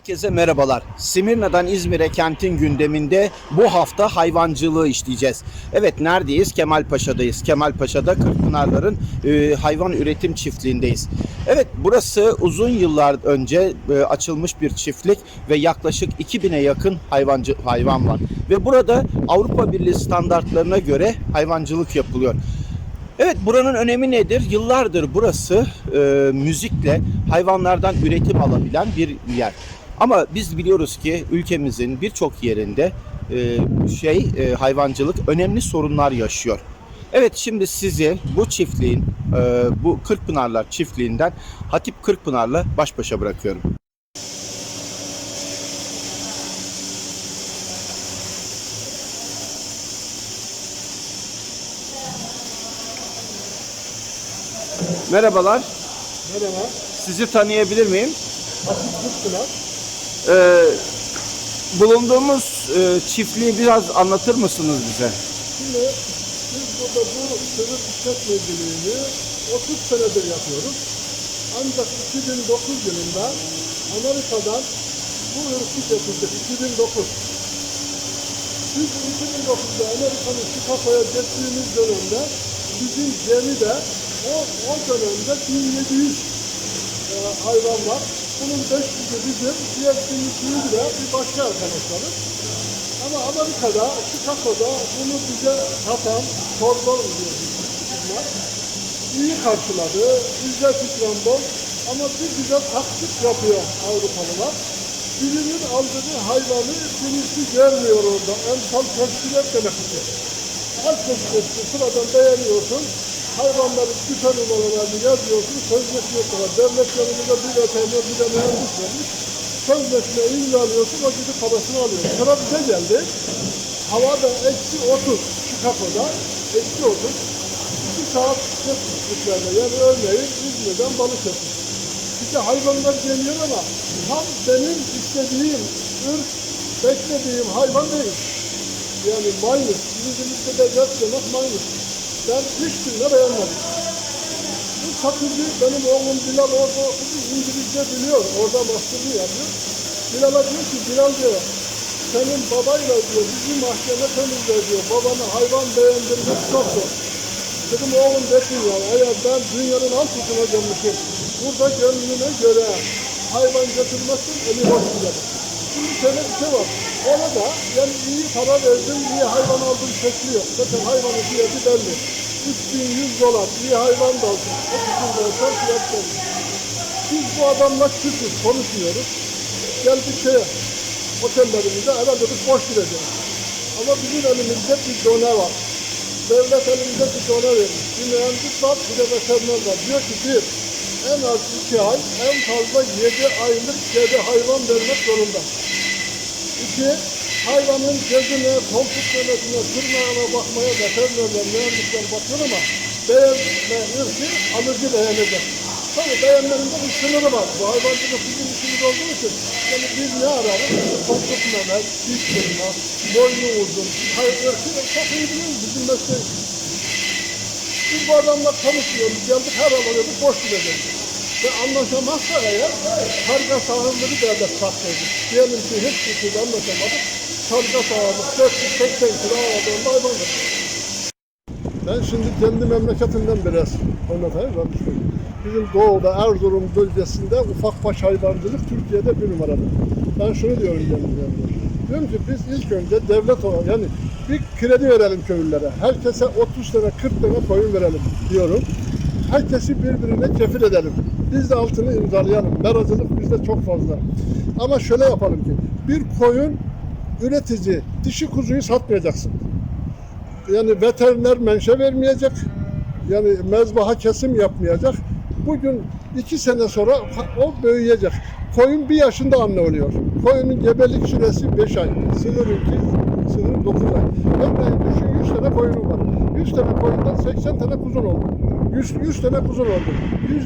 Herkese merhabalar. Simirna'dan İzmir'e kentin gündeminde bu hafta hayvancılığı işleyeceğiz. Evet neredeyiz? Kemalpaşa'dayız. Kemalpaşa'da Kırkpınarların e, hayvan üretim çiftliğindeyiz. Evet burası uzun yıllar önce e, açılmış bir çiftlik ve yaklaşık 2000'e yakın hayvancı hayvan var. Ve burada Avrupa Birliği standartlarına göre hayvancılık yapılıyor. Evet buranın önemi nedir? Yıllardır burası e, müzikle hayvanlardan üretim alabilen bir yer. Ama biz biliyoruz ki ülkemizin birçok yerinde e, şey e, hayvancılık önemli sorunlar yaşıyor. Evet şimdi sizi bu çiftliğin e, bu Kırkpınarlar çiftliğinden Hatip Kırkpınar'la baş başa bırakıyorum. Merhabalar. Merhaba, Sizi tanıyabilir miyim? Asit Kutlular. Ee, bulunduğumuz e, çiftliği biraz anlatır mısınız bize? Şimdi biz burada bu sınıf işletmeciliğini 30 senedir yapıyoruz. Ancak 2009 yılında Amerika'dan bu ırkı getirdik, 2009. Biz 2009'da Amerika'nın Chicago'ya gittiğimiz dönemde bizim gemide o, o dönemde 1700 e, hayvan var. Bunun 500'ü bizim, diğer 1200'ü de bir başka arkadaşlarım. Ama Amerika'da, Chicago'da bunu bize satan Torbal diyor bunlar. İyi karşıladı, ücret ikram bol ama bir güzel taksit yapıyor Avrupalılar. Birinin aldığı hayvanı birisi görmüyor orada. Emsal teşkilat benefisi. Kaç teşkilatı sıradan beğeniyorsun, hayvanların küpe numaralarını yazıyorsun, sözleşme yapıyorlar. Devlet yanımızda bir veteriner, bir de mühendis vermiş. Sözleşme imzalıyorsun, o gidip parasını alıyor. Sıra bize geldi. Havada eksi 30 Chicago'da, eksi 30. Bir saat geçmişliklerde, yani örneğin İzmir'den Balıkesir. İşte hayvanlar geliyor ama tam benim istediğim, ırk, beklediğim hayvan değil. Yani maymus, İngilizce'de de dört demek maymus. Ben üç günde beğenmedim. Bu satıcı benim oğlum Bilal orada okudu, İngilizce biliyor, orada masterlığı yapıyor. Bilal'a diyor ki, Bilal diyor, senin babayla diyor, bizim mahkeme temizle diyor, babana hayvan beğendirmek çok zor. Dedim oğlum desin ya, eğer ben dünyanın alt kutuna gelmişim, burada gönlüne göre hayvan götürmezsin, eli boş gider. Şimdi şöyle bir şey var, ona da yani iyi para verdim, iyi hayvan aldım şekli yok. Zaten hayvanın fiyatı belli. 3100 dolar, iyi hayvan da alsın, 30 bin olsa fiyat belli. Biz bu adamla küsüz, konuşmuyoruz. Geldik şeye, otellerimize eve dedik boş gideceğiz. Ama bizim elimizde bir done var. Devlet elimizde bir done vermiş. Bir mühendis var, bir de veteriner var. Diyor ki bir, en az iki ay, en fazla yedi aylık gebe hayvan vermek zorunda. İki, hayvanın gözüne, koltuk memesine, tırnağına bakmaya veterinerler, mühendisler bakıyor ama beğenme ırkı alıcı beğenecek. Tabii beğenmenin de bir sınırı var. Bu hayvancılık bizim işimiz olduğu için yani biz ne ararız? Koltuk meme, dik tırnak, boynu uzun, hayır ırkı çok iyi biliyoruz bizim mesleğimiz. Biz bu adamla tanışıyoruz, geldik her oraya boş gideceğiz. Ve anlaşamazsa eğer karga sahamları devlet saklıydı. Diyelim ki hiç kişiyle anlaşamadık. Karga sahamı 480 kilo aradığında hayvan. Ben şimdi kendi memleketimden biraz anlatayım. Ben Bizim doğuda Erzurum bölgesinde ufak baş hayvancılık Türkiye'de bir numaradır. Ben şunu diyorum kendilerine. Diyorum ki biz ilk önce devlet olarak yani bir kredi verelim köylülere. Herkese 30 tane 40 tane koyun verelim diyorum. Herkesi birbirine kefil edelim. Biz de altını imzalayalım. Meracılık bizde çok fazla. Ama şöyle yapalım ki bir koyun üretici dişi kuzuyu satmayacaksın yani veteriner menşe vermeyecek. Yani mezbaha kesim yapmayacak. Bugün iki sene sonra o büyüyecek. Koyun bir yaşında anne oluyor. Koyunun gebelik süresi 5 ay. Sınır iki, sınır 9 ay. Örneğin düşün 100 tane koyunun var. 100 tane koyundan 80 tane kuzun oldu. 100, 100 tane kuzun oldu.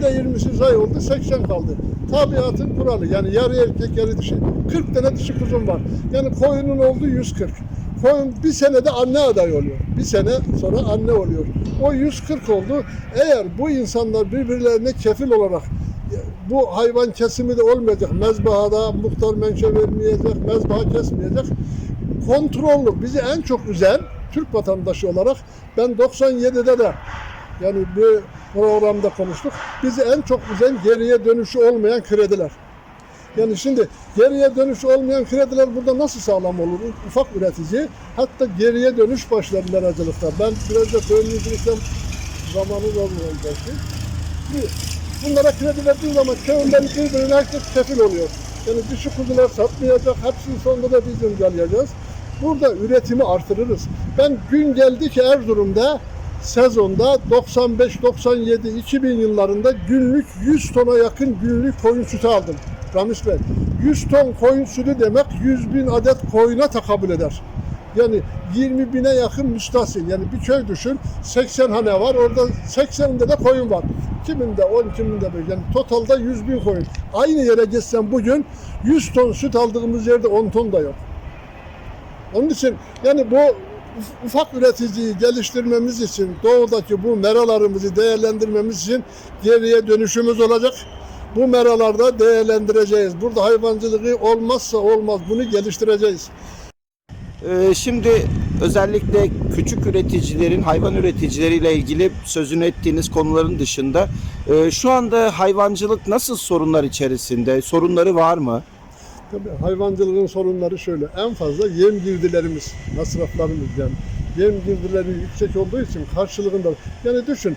%20'si zay oldu, 80 kaldı. Tabiatın kuralı yani yarı erkek yarı dişi. 40 tane dişi kuzun var. Yani koyunun olduğu 140. Koyun bir senede anne aday oluyor. Bir sene sonra anne oluyor. O 140 oldu. Eğer bu insanlar birbirlerine kefil olarak bu hayvan kesimi de olmayacak. Mezbahada muhtar menşe vermeyecek, mezbaha kesmeyecek. Kontrollü. Bizi en çok üzen Türk vatandaşı olarak ben 97'de de yani bir programda konuştuk. Bizi en çok üzen geriye dönüşü olmayan krediler. Yani şimdi geriye dönüş olmayan krediler burada nasıl sağlam olur? Ufak üretici hatta geriye dönüş başlar meracılıkta. Ben biraz da söyleyeceksem zamanı olmuyor belki. Bu- Bunlara kredi verdiği zaman köyünden birbirine herkes kefil oluyor. Yani dişi kuzular satmayacak, hepsini sonunda da biz imzalayacağız. Burada üretimi artırırız. Ben gün geldi ki Erzurum'da sezonda 95, 97, 2000 yıllarında günlük 100 tona yakın günlük koyun sütü aldım. Ramis Bey, 100 ton koyun sütü demek 100 bin adet koyuna takabül eder. Yani 20 bine yakın müstahsil. Yani bir köy düşün, 80 hane var, orada 80'inde de koyun var. Kiminde 10, kiminde 5. Yani totalda 100 bin koyun. Aynı yere geçsen bugün 100 ton süt aldığımız yerde 10 ton da yok. Onun için yani bu uf- ufak üreticiyi geliştirmemiz için, doğudaki bu meralarımızı değerlendirmemiz için geriye dönüşümüz olacak. Bu meralarda değerlendireceğiz. Burada hayvancılığı olmazsa olmaz. Bunu geliştireceğiz. Ee, şimdi özellikle küçük üreticilerin, hayvan üreticileriyle ilgili sözünü ettiğiniz konuların dışında e, şu anda hayvancılık nasıl sorunlar içerisinde? Sorunları var mı? Tabii hayvancılığın sorunları şöyle. En fazla yem girdilerimiz, masraflarımız yani. Yem girdileri yüksek olduğu için karşılığında. Yani düşün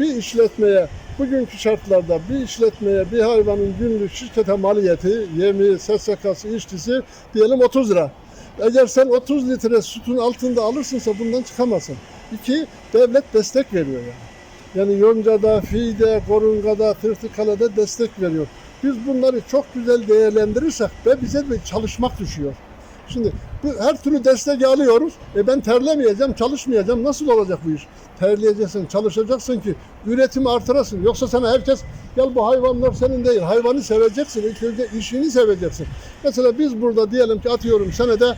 bir işletmeye bugünkü şartlarda bir işletmeye bir hayvanın günlük şirkete maliyeti, yemi, SSK'sı, işçisi diyelim 30 lira. Eğer sen 30 litre sütün altında alırsınsa bundan çıkamazsın. İki, devlet destek veriyor yani. Yani yoncada, fide, korungada, tırtıkalada destek veriyor. Biz bunları çok güzel değerlendirirsek ve bize bir çalışmak düşüyor. Şimdi bu her türlü desteği alıyoruz. E ben terlemeyeceğim, çalışmayacağım. Nasıl olacak bu iş? Terleyeceksin, çalışacaksın ki üretimi artırasın. Yoksa sana herkes gel bu hayvanlar senin değil. Hayvanı seveceksin. İlk önce işini seveceksin. Mesela biz burada diyelim ki atıyorum senede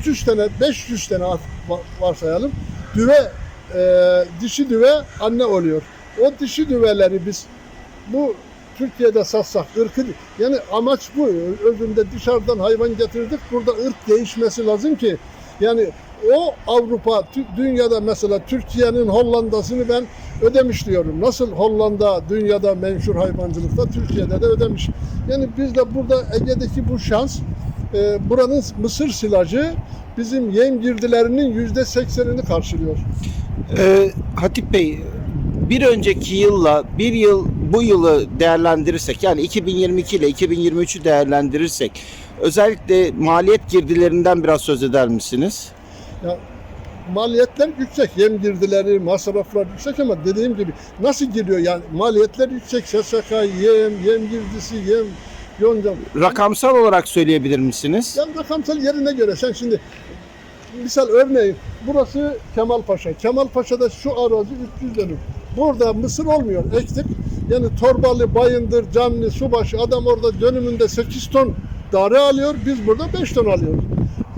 300 tane, 500 tane at va- varsayalım. Düve, e, dişi düve anne oluyor. O dişi düveleri biz bu Türkiye'de satsak ırkı yani amaç bu. Özünde dışarıdan hayvan getirdik. Burada ırk değişmesi lazım ki yani o Avrupa, dünyada mesela Türkiye'nin Hollanda'sını ben ödemiş diyorum. Nasıl Hollanda dünyada menşur hayvancılıkta Türkiye'de de ödemiş. Yani biz de burada Ege'deki bu şans e, buranın mısır silajı bizim yem girdilerinin yüzde seksenini karşılıyor. Ee, Hatip Bey, bir önceki yılla bir yıl bu yılı değerlendirirsek yani 2022 ile 2023'ü değerlendirirsek özellikle maliyet girdilerinden biraz söz eder misiniz? Ya maliyetler yüksek, yem girdileri, masraflar yüksek ama dediğim gibi nasıl giriyor yani maliyetler yüksek, SSK, yem, yem girdisi, yem, yonca. Rakamsal olarak söyleyebilir misiniz? Yani rakamsal yerine göre sen şimdi misal örneğin burası Kemalpaşa. Kemalpaşa'da şu arazi 300 dönüm. Burada mısır olmuyor, ektik. Yani Torbalı, Bayındır, Canlı, Subaşı adam orada dönümünde 8 ton darı alıyor. Biz burada 5 ton alıyoruz.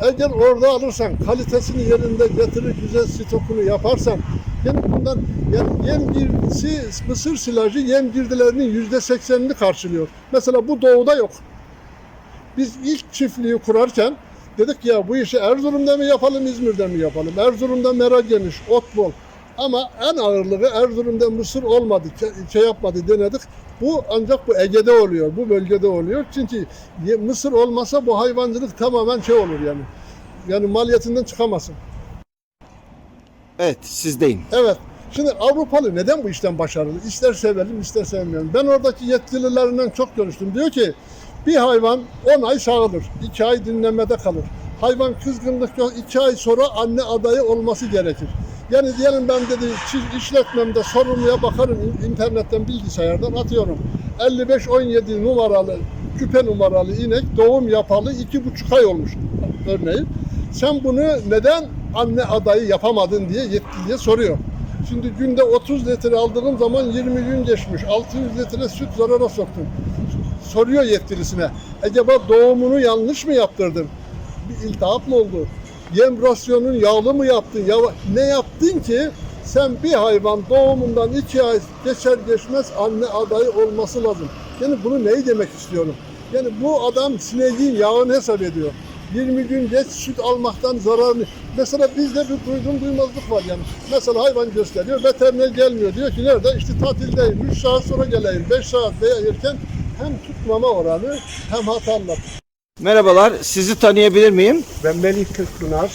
Eğer orada alırsan, kalitesini yerinde getirir, güzel stokunu yaparsan, yani bundan yani yem girdisi, mısır silajı yem girdilerinin yüzde seksenini karşılıyor. Mesela bu doğuda yok. Biz ilk çiftliği kurarken dedik ya bu işi Erzurum'da mı yapalım, İzmir'de mi yapalım? Erzurum'da mera geniş, ot bol. Ama en ağırlığı Erzurum'da mısır olmadı, şey yapmadı denedik. Bu ancak bu Ege'de oluyor, bu bölgede oluyor. Çünkü mısır olmasa bu hayvancılık tamamen şey olur yani. Yani maliyetinden çıkamazsın. Evet, sizdeyim. Evet. Şimdi Avrupalı neden bu işten başarılı? İster sevelim ister sevmeyelim. Ben oradaki yetkililerinden çok görüştüm. Diyor ki bir hayvan 10 ay sağılır. 2 ay dinlenmede kalır. Hayvan kızgınlık yok. 2 ay sonra anne adayı olması gerekir. Yani diyelim ben dedi işletmemde sorumluya bakarım in- internetten bilgisayardan atıyorum. 55-17 numaralı küpe numaralı inek doğum yapalı iki buçuk ay olmuş örneğin. Sen bunu neden anne adayı yapamadın diye yetkiliye soruyor. Şimdi günde 30 litre aldığım zaman 20 gün geçmiş. 600 litre süt zarara soktum. Soruyor yetkilisine. Acaba doğumunu yanlış mı yaptırdın? Bir iltihap mı oldu? Yem rasyonun yağlı mı yaptın? Ya, ne yaptın ki Sen bir hayvan doğumundan iki ay geçer geçmez anne adayı olması lazım. Yani bunu neyi demek istiyorum? Yani bu adam sineğin yağını hesap ediyor. 20 gün geç süt almaktan zararlı. Mesela bizde bir duydum duymazlık var yani. Mesela hayvan gösteriyor, veteriner gelmiyor. Diyor ki nerede? İşte tatildeyim, 3 saat sonra geleyim, 5 saat veya erken hem tutmama oranı hem hatalar. Merhabalar, sizi tanıyabilir miyim? Ben Melih Kırkpınar.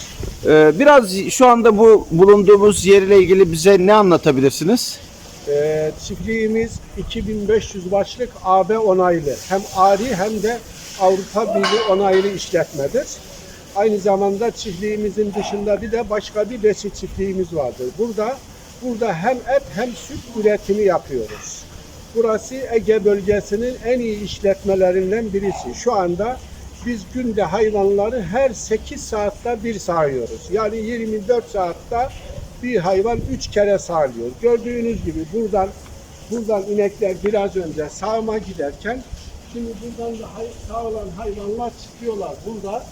Ee, biraz şu anda bu bulunduğumuz yer ile ilgili bize ne anlatabilirsiniz? Ee, çiftliğimiz 2500 başlık AB onaylı. Hem ARI hem de Avrupa Birliği onaylı işletmedir. Aynı zamanda çiftliğimizin dışında bir de başka bir besi çiftliğimiz vardır. Burada burada hem et hem süt üretimi yapıyoruz. Burası Ege bölgesinin en iyi işletmelerinden birisi. Şu anda biz günde hayvanları her 8 saatte bir sağıyoruz. Yani 24 saatte bir hayvan 3 kere sağlıyor. Gördüğünüz gibi buradan buradan inekler biraz önce sağıma giderken şimdi buradan da hay, sağılan hayvanlar çıkıyorlar. Burada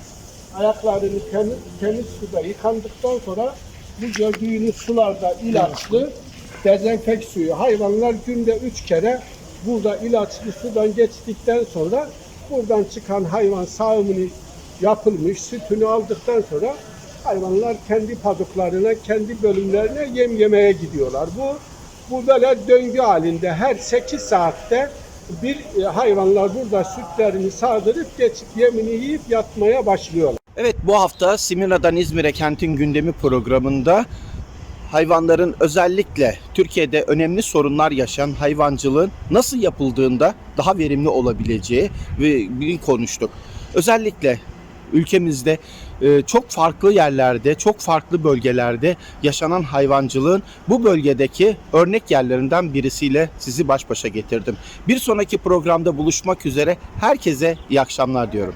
ayaklarını temiz, temiz suda yıkandıktan sonra bu gördüğünüz sularda ilaçlı dezenfek suyu. Hayvanlar günde üç kere burada ilaçlı sudan geçtikten sonra buradan çıkan hayvan sağımını yapılmış, sütünü aldıktan sonra hayvanlar kendi paduklarına, kendi bölümlerine yem yemeye gidiyorlar. Bu bu böyle döngü halinde her 8 saatte bir e, hayvanlar burada sütlerini sağdırıp geçip yemini yiyip yatmaya başlıyorlar. Evet, bu hafta Simirna'dan İzmir'e kentin gündemi programında hayvanların özellikle Türkiye'de önemli sorunlar yaşayan hayvancılığın nasıl yapıldığında daha verimli olabileceği ve bir konuştuk. Özellikle ülkemizde e, çok farklı yerlerde, çok farklı bölgelerde yaşanan hayvancılığın bu bölgedeki örnek yerlerinden birisiyle sizi baş başa getirdim. Bir sonraki programda buluşmak üzere herkese iyi akşamlar diyorum.